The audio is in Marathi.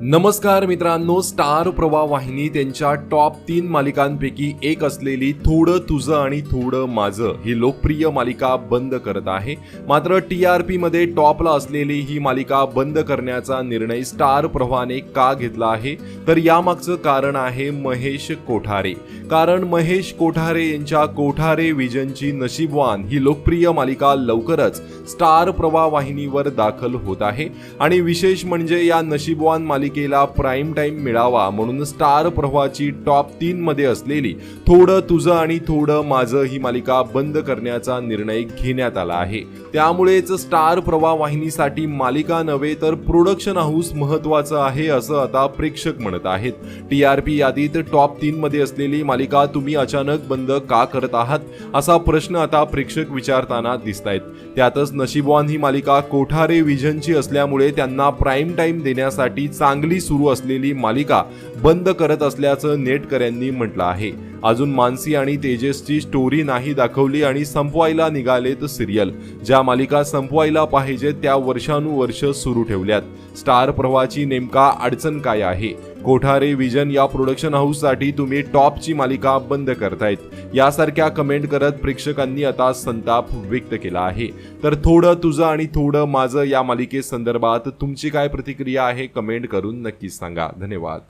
नमस्कार मित्रांनो स्टार प्रवाह वाहिनी त्यांच्या टॉप तीन मालिकांपैकी एक असलेली थोडं तुझं आणि थोडं माझं ही लोकप्रिय मालिका बंद करत आहे. मात्र टी आर पीमध्ये टॉपला असलेली ही मालिका बंद करण्याचा निर्णय स्टार प्रवाहाने का घेतला आहे? तर यामागचं कारण आहे महेश कोठारे. कारण महेश कोठारे यांच्या कोठारे विजनची नशीबवान ही लोकप्रिय मालिका लवकरच स्टार प्रवाह वाहिनीवर दाखल होत आहे. आणि विशेष म्हणजे या नशीबवान मालिकेला प्राईम टाईम मिळावा म्हणून स्टार प्रवाहाची टॉप तीन मध्ये असलेली थोडं तुझं आणि थोडं माझं ही मालिका बंद करण्याचा निर्णय घेण्यात आला आहे. त्यामुळेच स्टार प्रवाह वाहिनीसाठी मालिका नव्हे तर प्रोडक्शन हाऊस महत्वाचं आहे असं आता प्रेक्षक म्हणत आहेत. टी आर पी यादीत टॉप तीन मध्ये असलेली मालिका तुम्ही अचानक बंद का करत आहात? असा प्रश्न आता प्रेक्षक विचारताना दिसत आहेत त्यातच नशीबवान ही मालिका कोठारे विजनची असल्यामुळे त्यांना प्राईम टाईम देण्यासाठी चांग चांगली सुरू असलेली मालिका बंद करत असल्याचं नेटकऱ्यांनी म्हटलं आहे. अजून मानसी आणि तेजसची स्टोरी नाही दाखवली आणि संपवायला निघालेत सिरियल ज्या मालिका संपवायला पाहिजेत त्या वर्षानुवर्ष सुरू ठेवल्यात. स्टार प्रवाहाची नेमका अडचण काय आहे? कोठारे विजन या प्रोडक्शन हाऊससाठी तुम्ही टॉपची मालिका बंद करतायत. यासारख्या कमेंट करत प्रेक्षकांनी आता संताप व्यक्त केला आहे. तर थोडं तुझं आणि थोडं माझं या मालिकेसंदर्भात तुमची काय प्रतिक्रिया आहे कमेंट करून नक्कीच सांगा. धन्यवाद.